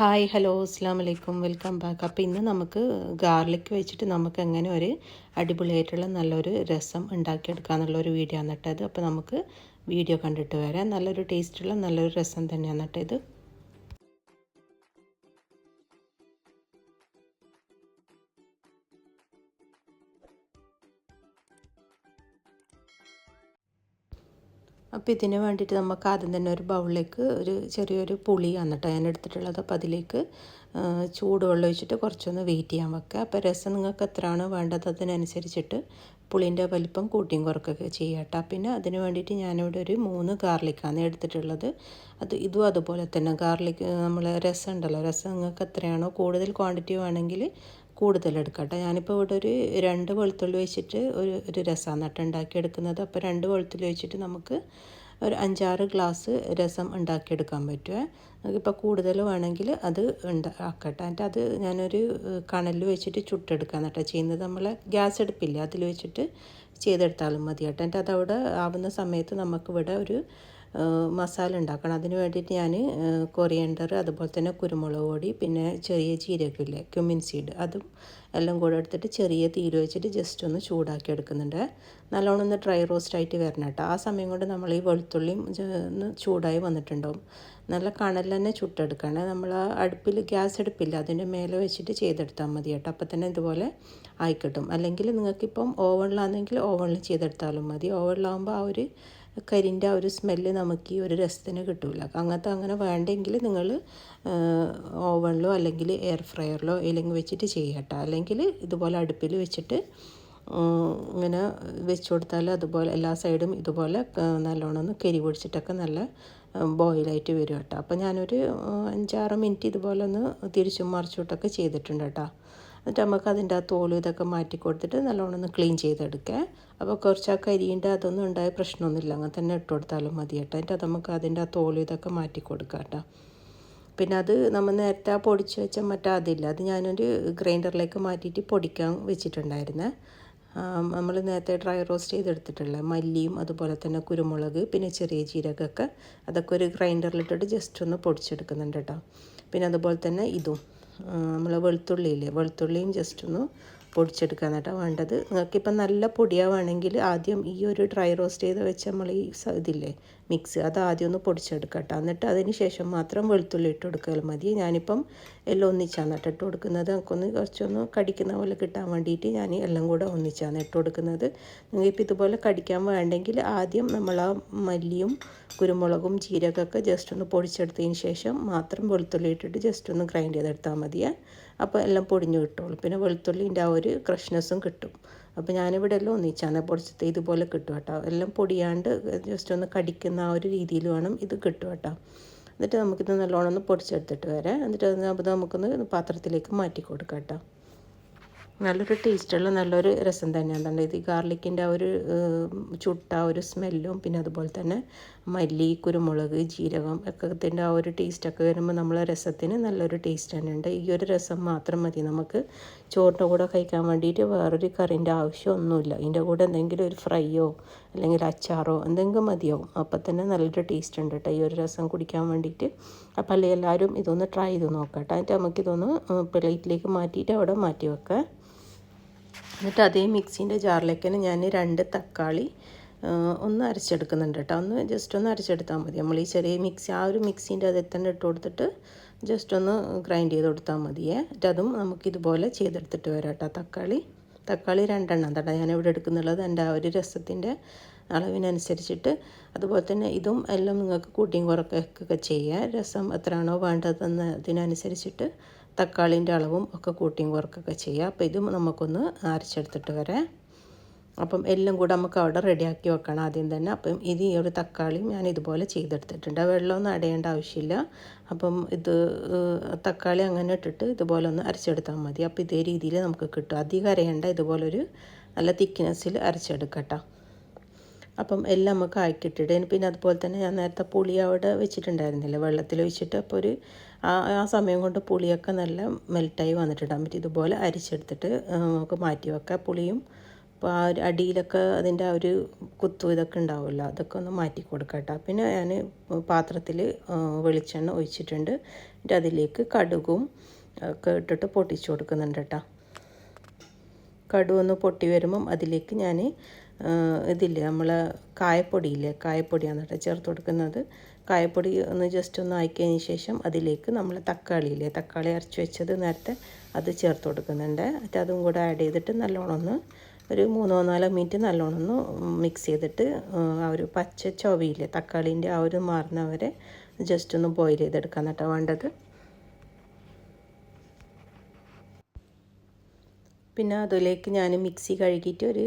Hi hello അസ്സാം വലൈക്കും welcome back. അപ്പോൾ ഇന്ന് നമുക്ക് ഗാർലിക് വെച്ചിട്ട് നമുക്ക് എങ്ങനെ ഒരു അടിപൊളിയായിട്ടുള്ള നല്ലൊരു രസം ഉണ്ടാക്കിയെടുക്കുക എന്നുള്ളൊരു വീഡിയോ ആണ് കേട്ടത് അപ്പോൾ നമുക്ക് വീഡിയോ കണ്ടിട്ട് വരാം. നല്ലൊരു ടേസ്റ്റുള്ള നല്ലൊരു രസം തന്നെയാണ് കേട്ടോ അപ്പോൾ ഇതിന് വേണ്ടിയിട്ട് നമുക്ക് ആദ്യം തന്നെ ഒരു ബൗളിലേക്ക് ഒരു ചെറിയൊരു പുളിയാണ് കേട്ടോ ഞാൻ എടുത്തിട്ടുള്ളത്. അപ്പോൾ അതിലേക്ക് ചൂടുവെള്ളം ഒഴിച്ചിട്ട് കുറച്ചൊന്ന് വെയിറ്റ് ചെയ്യാൻ വെക്കുക. അപ്പോൾ രസം നിങ്ങൾക്ക് എത്രയാണ് വേണ്ടത് അതിനനുസരിച്ചിട്ട് പുളിന്റെ വലിപ്പം കൂട്ടിയും കുറക്കൊക്കെ ചെയ്യാം കേട്ടോ പിന്നെ അതിന് വേണ്ടിയിട്ട് ഞാനിവിടെ ഒരു മൂന്ന് ഗാർലിക്കാണ് എടുത്തിട്ടുള്ളത്. അത് ഇതും അതുപോലെ തന്നെ ഗാർലിക് നമ്മൾ രസം ഉണ്ടല്ലോ. രസം നിങ്ങൾക്ക് എത്രയാണോ കൂടുതൽ ക്വാണ്ടിറ്റി വേണമെങ്കിൽ കൂടുതൽ എടുക്കാം കേട്ടോ ഞാനിപ്പോൾ ഇവിടെ ഒരു രണ്ട് വെളുത്തുള്ളി വെച്ചിട്ട് ഒരു ഒരു രസമാണ് നട്ട് ഉണ്ടാക്കിയെടുക്കുന്നത് അപ്പോൾ രണ്ട് വെളുത്തുള്ളി വെച്ചിട്ട് നമുക്ക് ഒരു അഞ്ചാറ് ഗ്ലാസ് രസം ഉണ്ടാക്കിയെടുക്കാൻ പറ്റുമേ നമുക്കിപ്പോൾ കൂടുതൽ വേണമെങ്കിൽ അത് ഉണ്ടാക്കട്ടെ എന്നിട്ട് അത് ഞാനൊരു കണലിൽ വെച്ചിട്ട് ചുട്ടെടുക്കാൻ കേട്ടോ. ചെയ്യുന്നത് നമ്മൾ ഗ്യാസ് എടുപ്പില്ല അതിൽ വെച്ചിട്ട് ചെയ്തെടുത്താലും മതി കേട്ടോ എന്നിട്ട് അതവിടെ ആവുന്ന സമയത്ത് നമുക്കിവിടെ ഒരു മസാല ഉണ്ടാക്കണം. അതിന് വേണ്ടിയിട്ട് ഞാൻ കൊറിയണ്ടർ അതുപോലെ തന്നെ കുരുമുളക് പൊടി പിന്നെ ചെറിയ ജീരകമില്ലേ ക്യുമിൻ സീഡ് അതും എല്ലാം കൂടെ എടുത്തിട്ട് ചെറിയ തീര് വെച്ചിട്ട് ജസ്റ്റ് ഒന്ന് ചൂടാക്കി എടുക്കുന്നുണ്ട്. നല്ലോണം ഒന്ന് ഡ്രൈ റോസ്റ്റ് ആയിട്ട് വരണം കേട്ടോ. ആ സമയം കൊണ്ട് നമ്മൾ ഈ വെളുത്തുള്ളിയും ഒന്ന് ചൂടായി വന്നിട്ടുണ്ടാവും. നല്ല കണൽ തന്നെ ചുട്ടെടുക്കണം. നമ്മൾ അടുപ്പിൽ ഗ്യാസ് അടുപ്പില്ല അതിന്റെ മേലെ വെച്ചിട്ട് ചെയ്തെടുത്താൽ മതി കേട്ടോ. അപ്പം തന്നെ ഇതുപോലെ ആയിക്കിട്ടും. അല്ലെങ്കിൽ നിങ്ങൾക്കിപ്പം ഓവണിലാണെങ്കിൽ ഓവണിൽ ചെയ്തെടുത്താലും മതി. ഓവണിലാകുമ്പോൾ ആ ഒരു കരിന്റെ ആ ഒരു സ്മെല്ല് നമുക്ക് ഈ ഒരു രസത്തിന് കിട്ടില്ല അങ്ങനത്തെ അങ്ങനെ വേണ്ടെങ്കിൽ നിങ്ങൾ ഓവണിലോ അല്ലെങ്കിൽ എയർ ഫ്രയറിലോ അല്ലെങ്കിൽ വെച്ചിട്ട് ചെയ്യട്ടോ. അല്ലെങ്കിൽ ഇതുപോലെ അടുപ്പിൽ വെച്ചിട്ട് ഇങ്ങനെ വെച്ച് കൊടുത്താൽ അതുപോലെ എല്ലാ സൈഡും ഇതുപോലെ നല്ലോണം ഒന്ന് കരി പൊടിച്ചിട്ടൊക്കെ നല്ല ബോയിലായിട്ട് വരും കേട്ടോ. അപ്പോൾ ഞാനൊരു അഞ്ചാറ് മിനിറ്റ് ഇതുപോലെ ഒന്ന് തിരിച്ചും മറിച്ചിട്ടൊക്കെ ചെയ്തിട്ടുണ്ട് കേട്ടോ. എന്നിട്ട് നമുക്ക് അതിന്റെ ആ തോലും ഇതൊക്കെ മാറ്റി കൊടുത്തിട്ട് നല്ലോണം ഒന്ന് ക്ലീൻ ചെയ്തെടുക്കുക അപ്പോൾ കുറച്ച് ആ കരിന്റെ അതൊന്നും ഉണ്ടായ പ്രശ്നമൊന്നുമില്ല. അങ്ങനെ തന്നെ ഇട്ട് കൊടുത്താലും മതി കേട്ടോ. എന്നിട്ട് നമുക്ക് അതിന്റെ ആ തോലും ഇതൊക്കെ മാറ്റി കൊടുക്കാം കേട്ടോ. പിന്നെ അത് നമ്മൾ നേരത്തെ ആ പൊടിച്ച് വെച്ച മറ്റേ അതില്ല. അത് ഞാനൊരു ഗ്രൈൻഡറിലേക്ക് മാറ്റിയിട്ട് പൊടിക്കാൻ വെച്ചിട്ടുണ്ടായിരുന്നേ. നമ്മൾ നേരത്തെ ഡ്രൈ റോസ്റ്റ് ചെയ്തെടുത്തിട്ടുള്ള മല്ലിയും അതുപോലെ തന്നെ കുരുമുളക് പിന്നെ ചെറിയ ജീരകമൊക്കെ അതൊക്കെ ഒരു ഗ്രൈൻഡറിലിട്ടിട്ട് ജസ്റ്റ് ഒന്ന് പൊടിച്ചെടുക്കുന്നുണ്ട് കേട്ടോ. പിന്നെ അതുപോലെ തന്നെ ഇതും. നമ്മൾ വെളുത്തുള്ളിയില്ലേ? വെളുത്തുള്ളിയും ജസ്റ്റ് ഒന്ന് പൊടിച്ചെടുക്കാൻ കേട്ടോ വേണ്ടത് നിങ്ങൾക്കിപ്പം നല്ല പൊടിയാവുകയാണെങ്കിൽ ആദ്യം ഈ ഒരു ഡ്രൈ റോസ്റ്റ് ചെയ്ത് വെച്ച നമ്മൾ ഈ ഇതില്ലേ മിക്സ് അത് ആദ്യം ഒന്ന് പൊടിച്ചെടുക്കാം കേട്ടോ എന്നിട്ട് അതിന് ശേഷം മാത്രം വെളുത്തുള്ളി ഇട്ട് കൊടുക്കൽ മതി. ഞാനിപ്പം എല്ലാം ഒന്നിച്ചാണ് കേട്ടോ ഇട്ട് കൊടുക്കുന്നത്. നമുക്കൊന്ന് കുറച്ചൊന്ന് കടിക്കുന്ന പോലെ കിട്ടാൻ വേണ്ടിയിട്ട് ഞാൻ എല്ലാം കൂടെ ഒന്നിച്ചാണ് ഇട്ട് കൊടുക്കുന്നത്. നിങ്ങൾക്കിപ്പോൾ ഇതുപോലെ കടിക്കാൻ വേണ്ടെങ്കിൽ ആദ്യം നമ്മൾ ആ മല്ലിയും കുരുമുളകും ജീരകമൊക്കെ ജസ്റ്റ് ഒന്ന് പൊടിച്ചെടുത്തതിന് ശേഷം മാത്രം വെളുത്തുള്ളി ഇട്ടിട്ട് ജസ്റ്റ് ഒന്ന് ഗ്രൈൻഡ് ചെയ്തെടുത്താൽ മതിയേ. അപ്പോൾ എല്ലാം പൊടിഞ്ഞു കിട്ടുള്ളൂ. പിന്നെ വെളുത്തുള്ളിന്റെ ആ ഒരു ക്രഷ്നെസ്സും കിട്ടും. അപ്പോൾ ഞാനിവിടെ എല്ലാം ഒന്നിച്ചാണ് പൊടിച്ചത് ഇതുപോലെ കിട്ടും കേട്ടോ. എല്ലാം പൊടിയാണ്ട് ജസ്റ്റ് ഒന്ന് കടിക്കുന്ന ആ ഒരു രീതിയിൽ വേണം ഇത് കിട്ടും കേട്ടോ. എന്നിട്ട് നമുക്കിത് നല്ലോണം ഒന്ന് പൊടിച്ചെടുത്തിട്ട് വരാം. എന്നിട്ട് അത് നമുക്കൊന്ന് പാത്രത്തിലേക്ക് മാറ്റി കൊടുക്കാം കേട്ടോ. നല്ലൊരു ടേസ്റ്റുള്ള നല്ലൊരു രസം തന്നെയാണ്. ഇത് ഗാർലിക്കിന്റെ ആ ഒരു ചുട്ട ഒരു സ്മെല്ലും പിന്നെ അതുപോലെ തന്നെ മല്ലി കുരുമുളക് ജീരകം ഒക്കെ ആ ഒരു ടേസ്റ്റൊക്കെ വരുമ്പോൾ നമ്മളെ രസത്തിന് നല്ലൊരു ടേസ്റ്റ് തന്നെയുണ്ട് ഈ ഒരു രസം മാത്രം മതി. നമുക്ക് ചോറിന്റെ കൂടെ കഴിക്കാൻ വേണ്ടിയിട്ട് വേറൊരു കറിന്റെ ആവശ്യമൊന്നുമില്ല. ഇതിന്റെ കൂടെ എന്തെങ്കിലും ഒരു ഫ്രൈയോ അല്ലെങ്കിൽ അച്ചാറോ എന്തെങ്കിലും മതിയാവും. അപ്പോൾ തന്നെ നല്ലൊരു ടേസ്റ്റ് ഉണ്ട് കേട്ടോ ഈ ഒരു രസം കുടിക്കാൻ വേണ്ടിയിട്ട്. അപ്പോൾ അല്ലെങ്കിൽ എല്ലാവരും ഇതൊന്ന് ട്രൈ ചെയ്ത് നോക്കാം കേട്ടോ. എന്നിട്ട് നമുക്കിതൊന്ന് പ്ലേറ്റിലേക്ക് മാറ്റിയിട്ട് അവിടെ മാറ്റി വെക്കാം. എന്നിട്ട് അതേ മിക്സിന്റെ ജാറിലേക്ക് തന്നെ ഞാൻ രണ്ട് തക്കാളി ഒന്ന് അരച്ചെടുക്കുന്നുണ്ട് കേട്ടോ. ഒന്ന് ജസ്റ്റ് ഒന്ന് അരച്ചെടുത്താൽ മതി. നമ്മൾ ഈ ചെറിയ മിക്സി ആ ഒരു മിക്സീന്റെ അതിൽ തന്നെ ഇട്ട് കൊടുത്തിട്ട് ജസ്റ്റ് ഒന്ന് ഗ്രൈൻഡ് ചെയ്ത് കൊടുത്താൽ മതിയേ. എന്നിട്ട് അതും നമുക്കിതുപോലെ ചെയ്തെടുത്തിട്ട് വരാം കേട്ടോ. തക്കാളി തക്കാളി രണ്ടെണ്ണം തട്ടാ ഞാനിവിടെ എടുക്കുന്നുള്ളത്. എന്റെ ആ ഒരു രസത്തിന്റെ അളവിനനുസരിച്ചിട്ട് അതുപോലെ തന്നെ ഇതും എല്ലാം നിങ്ങൾക്ക് കൂട്ടിയും കുറക്കൊക്കെ ചെയ്യുക രസം എത്രയാണോ വേണ്ടതെന്ന് അതിനനുസരിച്ചിട്ട് തക്കാളിന്റെ അളവും ഒക്കെ കൂട്ടിയും കുറക്കൊക്കെ ചെയ്യുക അപ്പോൾ ഇതും നമുക്കൊന്ന് അരച്ചെടുത്തിട്ട് വരാം. അപ്പം എല്ലാം കൂടെ നമുക്ക് അവിടെ റെഡിയാക്കി വെക്കണം ആദ്യം തന്നെ. അപ്പം ഇത് ഈ ഒരു തക്കാളിയും ഞാൻ ഇതുപോലെ ചെയ്തെടുത്തിട്ടുണ്ട്. വെള്ളമൊന്നും അടയേണ്ട ആവശ്യമില്ല. അപ്പം ഇത് തക്കാളി അങ്ങനെ ഇട്ടിട്ട് ഇതുപോലെ ഒന്ന് അരച്ചെടുത്താൽ മതി. അപ്പോൾ ഇതേ രീതിയിൽ നമുക്ക് കിട്ടും. അധികം അരയേണ്ട ഇതുപോലൊരു നല്ല തിക്നെസ്സിൽ അരച്ചെടുക്കട്ടോ. അപ്പം എല്ലാം നമുക്ക് ആക്കിയിട്ടിട്ട് പിന്നെ അതുപോലെ തന്നെ ഞാൻ നേരത്തെ പുളി അവിടെ വെച്ചിട്ടുണ്ടായിരുന്നില്ല? വെള്ളത്തിൽ വെച്ചിട്ട് അപ്പോൾ ഒരു ആ ആ സമയം കൊണ്ട് പുളിയൊക്കെ നല്ല മെൽറ്റായി വന്നിട്ടുണ്ടാകും പറ്റും ഇതുപോലെ അരിച്ചെടുത്തിട്ട് നമുക്ക് മാറ്റി വെക്കാം. പുളിയും അപ്പോൾ ആ ഒരു അടിയിലൊക്കെ അതിന്റെ ആ ഒരു കുത്തു ഇതൊക്കെ ഉണ്ടാവുമല്ലോ അതൊക്കെ ഒന്ന് മാറ്റി കൊടുക്കട്ടെ. പിന്നെ ഞാൻ പാത്രത്തിൽ വെളിച്ചെണ്ണ ഒഴിച്ചിട്ടുണ്ട്. എന്നിട്ട് അതിലേക്ക് കടുകും ഒക്കെ ഇട്ടിട്ട് പൊട്ടിച്ചു കൊടുക്കുന്നുണ്ട് കേട്ടോ കടു ഒന്ന് പൊട്ടി വരുമ്പം അതിലേക്ക് ഞാൻ ഇതില്ലേ നമ്മൾ കായപ്പൊടിയില്ലേ കായപ്പൊടിയാണ് കേട്ടോ ചേർത്ത് കൊടുക്കുന്നത്. കായപ്പൊടി ഒന്ന് ജസ്റ്റ് ഒന്ന് ആക്കിയതിന് ശേഷം അതിലേക്ക് നമ്മൾ തക്കാളിയില്ലേ തക്കാളി അരച്ച് വെച്ചത് നേരത്തെ അത് ചേർത്ത് കൊടുക്കുന്നുണ്ട്. എന്നിട്ട് അതും കൂടെ ആഡ് ചെയ്തിട്ട് നല്ലോണം ഒന്ന് ഒരു മൂന്നോ നാലോ മിനിറ്റ് നല്ലോണം ഒന്ന് മിക്സ് ചെയ്തിട്ട് ആ ഒരു പച്ച ചൊവയില്ലേ തക്കാളീന്റെ ആ ഒരു മാറുന്നവരെ ജസ്റ്റ് ഒന്ന് ബോയിൽ ചെയ്തെടുക്കാൻ കേട്ടോ വേണ്ടത്. പിന്നെ അതിലേക്ക് ഞാൻ മിക്സി കഴുകിയിട്ട് ഒരു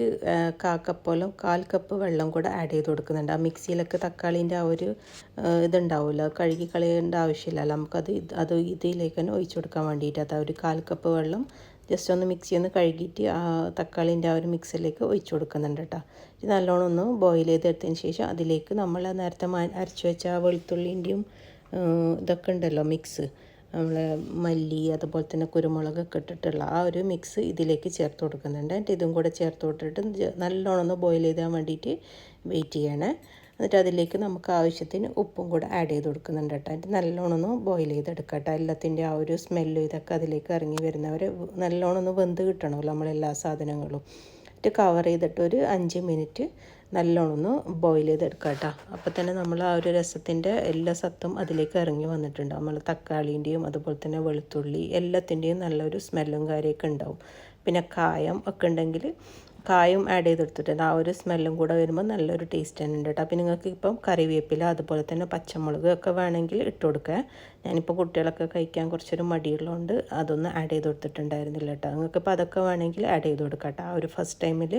കാ കപ്പോലും കാൽ കപ്പ് വെള്ളം കൂടെ ആഡ് ചെയ്ത് കൊടുക്കുന്നുണ്ട്. ആ മിക്സിയിലൊക്കെ തക്കാളീന്റെ ആ ഒരു ഇതുണ്ടാവില്ല കഴുകി കളയേണ്ട ആവശ്യമില്ലല്ലോ. നമുക്കത് അത് ഇതിലേക്ക് തന്നെ ഒഴിച്ചു കൊടുക്കാൻ വേണ്ടിയിട്ട്. അത് ഒരു കാൽ കപ്പ് വെള്ളം ജസ്റ്റ് ഒന്ന് മിക്സി ഒന്ന് കഴുകിയിട്ട് ആ തക്കാളിന്റെ ആ ഒരു മിക്സിലേക്ക് ഒഴിച്ചു കൊടുക്കുന്നുണ്ട് കേട്ടോ. ഇത് നല്ലോണം ഒന്ന് ബോയിൽ ചെയ്തെടുത്തതിന് ശേഷം അതിലേക്ക് നമ്മൾ നേരത്തെ അരച്ചു വെച്ച ആ വെളുത്തുള്ളിന്റെയും ഇതൊക്കെ ഉണ്ടല്ലോ മിക്സ് നമ്മൾ മല്ലി അതുപോലെ തന്നെ കുരുമുളക് ഒക്കെ ഇട്ടിട്ടുള്ള ആ ഒരു മിക്സ് ഇതിലേക്ക് ചേർത്ത് കൊടുക്കുന്നുണ്ട്. എന്നിട്ട് ഇതും കൂടെ ചേർത്ത് കൊടുത്തിട്ട് നല്ലോണം ഒന്ന് ബോയിൽ ചെയ്താൻ വേണ്ടിയിട്ട് വെയിറ്റ് ചെയ്യണേ. എന്നിട്ട് അതിലേക്ക് നമുക്ക് ആവശ്യത്തിന് ഉപ്പും കൂടെ ആഡ് ചെയ്ത് കൊടുക്കുന്നുണ്ട് കേട്ടോ. എന്നിട്ട് നല്ലോണം ഒന്ന് ബോയിൽ ചെയ്തെടുക്കാം കേട്ടോ. എല്ലാത്തിന്റെ ആ ഒരു സ്മെല്ലും ഇതൊക്കെ അതിലേക്ക് ഇറങ്ങി വരുന്നവരെ നല്ലോണം ഒന്ന് വെന്ത് കിട്ടണമല്ലോ നമ്മളെല്ലാ സാധനങ്ങളും. എന്നിട്ട് കവർ ചെയ്തിട്ട് ഒരു അഞ്ച് മിനിറ്റ് നല്ലോണം ഒന്ന് ബോയിൽ ചെയ്തെടുക്കുക കേട്ടോ. അപ്പോൾ തന്നെ നമ്മൾ ആ ഒരു രസത്തിന്റെ എല്ലാ സത്തും അതിലേക്ക് ഇറങ്ങി വന്നിട്ടുണ്ട് നമ്മൾ തക്കാളീന്റെയും അതുപോലെ തന്നെ വെളുത്തുള്ളി എല്ലാത്തിന്റെയും നല്ലൊരു സ്മെല്ലും കാര്യമൊക്കെ ഉണ്ടാവും. പിന്നെ കായം ഒക്കെ ഉണ്ടെങ്കിൽ കായും ആഡ് ചെയ്തെടുത്തിട്ടുണ്ട്. ആ ഒരു സ്മെല്ലും കൂടെ വരുമ്പോൾ നല്ലൊരു ടേസ്റ്റ് തന്നെ ഉണ്ട് കേട്ടോ അപ്പോൾ നിങ്ങൾക്ക് ഇപ്പം കറിവേപ്പില അതുപോലെ തന്നെ പച്ചമുളക് ഒക്കെ വേണമെങ്കിൽ ഇട്ട് കൊടുക്കുക ഞാനിപ്പോൾ കുട്ടികളൊക്കെ കഴിക്കാൻ കുറച്ചൊരു മടിയുള്ളതുകൊണ്ട് അതൊന്നും ആഡ് ചെയ്ത് കൊടുത്തിട്ടുണ്ടായിരുന്നില്ല കേട്ടോ നിങ്ങൾക്ക് ഇപ്പോൾ അതൊക്കെ വേണമെങ്കിൽ ആഡ് ചെയ്ത് കൊടുക്കാം കേട്ടോ ആ ഒരു ഫസ്റ്റ് ടൈമിൽ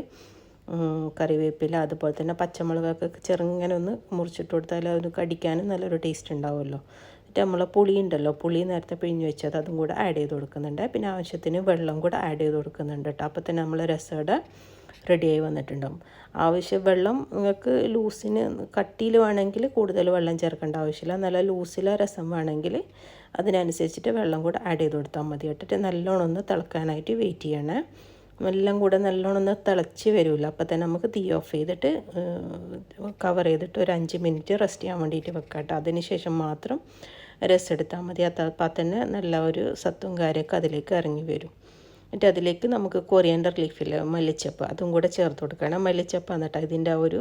കറിവേപ്പില അതുപോലെ തന്നെ പച്ചമുളകൊക്കെ ചെറുങ്ങനെ ഒന്ന് മുറിച്ചിട്ട് കൊടുത്താൽ അത് കടിക്കാനും നല്ലൊരു ടേസ്റ്റ് ഉണ്ടാവുമല്ലോ. നമ്മൾ പുളി ഉണ്ടല്ലോ പുളി നേരത്തെ പിഴിഞ്ഞ് വെച്ചത് അതും കൂടെ ആഡ് ചെയ്ത് കൊടുക്കുന്നുണ്ട്. പിന്നെ ആവശ്യത്തിന് വെള്ളം കൂടെ ആഡ് ചെയ്ത് കൊടുക്കുന്നുണ്ട് കേട്ടോ അപ്പോൾ തന്നെ നമ്മൾ രസയുടെ റെഡിയായി വന്നിട്ടുണ്ടാവും. ആവശ്യം വെള്ളം നിങ്ങൾക്ക് ലൂസിന് കട്ടിയിൽ വേണമെങ്കിൽ കൂടുതൽ വെള്ളം ചേർക്കേണ്ട ആവശ്യമില്ല. നല്ല ലൂസിലെ രസം വേണമെങ്കിൽ അതിനനുസരിച്ചിട്ട് വെള്ളം കൂടെ ആഡ് ചെയ്ത് കൊടുത്താൽ മതി കേട്ടിട്ട് നല്ലോണം ഒന്ന് തിളക്കാനായിട്ട് വെയിറ്റ് ചെയ്യണേ. എല്ലാം കൂടെ നല്ലോണം ഒന്ന് തിളച്ച് വരുമല്ലോ അപ്പോൾ തന്നെ നമുക്ക് തീ ഓഫ് ചെയ്തിട്ട് കവർ ചെയ്തിട്ട് ഒരു അഞ്ച് മിനിറ്റ് റെസ്റ്റ് ചെയ്യാൻ വേണ്ടിയിട്ട് വെക്കാം കേട്ടോ അതിന് ശേഷം മാത്രം രസം എടുത്താൽ മതി. അപ്പോൾ തന്നെ നല്ല ഒരു സത്തും കാര്യമൊക്കെ അതിലേക്ക് ഇറങ്ങി വരും. എന്നിട്ട് അതിലേക്ക് നമുക്ക് കൊറിയൻഡർ ലീഫിൽ മല്ലിച്ചപ്പ് അതും കൂടെ ചേർത്ത് കൊടുക്കണം. മല്ലിച്ചപ്പ് എന്നിട്ട് ഇതിന്റെ ആ ഒരു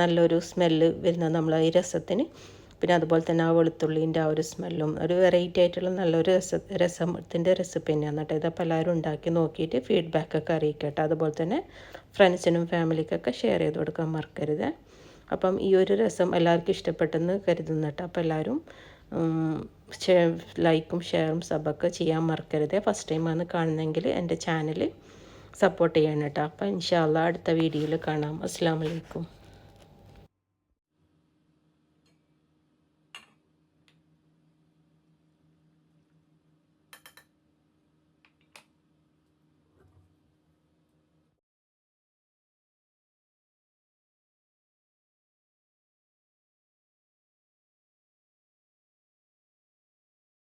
നല്ലൊരു സ്മെല്ല് വരുന്നത്. നമ്മൾ ഈ രസത്തിന് പിന്നെ അതുപോലെ തന്നെ ആ വെളുത്തുള്ളീന്റെ ആ ഒരു സ്മെല്ലും ഒരു വെറൈറ്റി ആയിട്ടുള്ള നല്ലൊരു രസ രസത്തിന്റെ റെസിപ്പി തന്നെയാണ് കേട്ടോ. ഇതപ്പോൾ എല്ലാവരും ഉണ്ടാക്കി നോക്കിയിട്ട് ഫീഡ്ബാക്കൊക്കെ അറിയിക്കട്ടെ. അതുപോലെ തന്നെ ഫ്രണ്ട്സിനും ഫാമിലിക്കൊക്കെ ഷെയർ ചെയ്ത് കൊടുക്കാൻ മറക്കരുത്. അപ്പം ഈ ഒരു രസം എല്ലാവർക്കും ഇഷ്ടപ്പെട്ടെന്ന് കരുതുന്നു കേട്ടോ. അപ്പോൾ എല്ലാവരും ലൈക്കും ഷെയറും സബൊക്കെ ചെയ്യാൻ മറക്കരുത്. ഫസ്റ്റ് ടൈം ആണ് കാണുന്നതെങ്കിൽ എന്റെ ചാനൽ സപ്പോർട്ട് ചെയ്യണം കേട്ടോ. അപ്പോൾ ഇൻഷാല്ല അടുത്ത വീഡിയോയിൽ കാണാം. അസ്സാം വലൈക്കും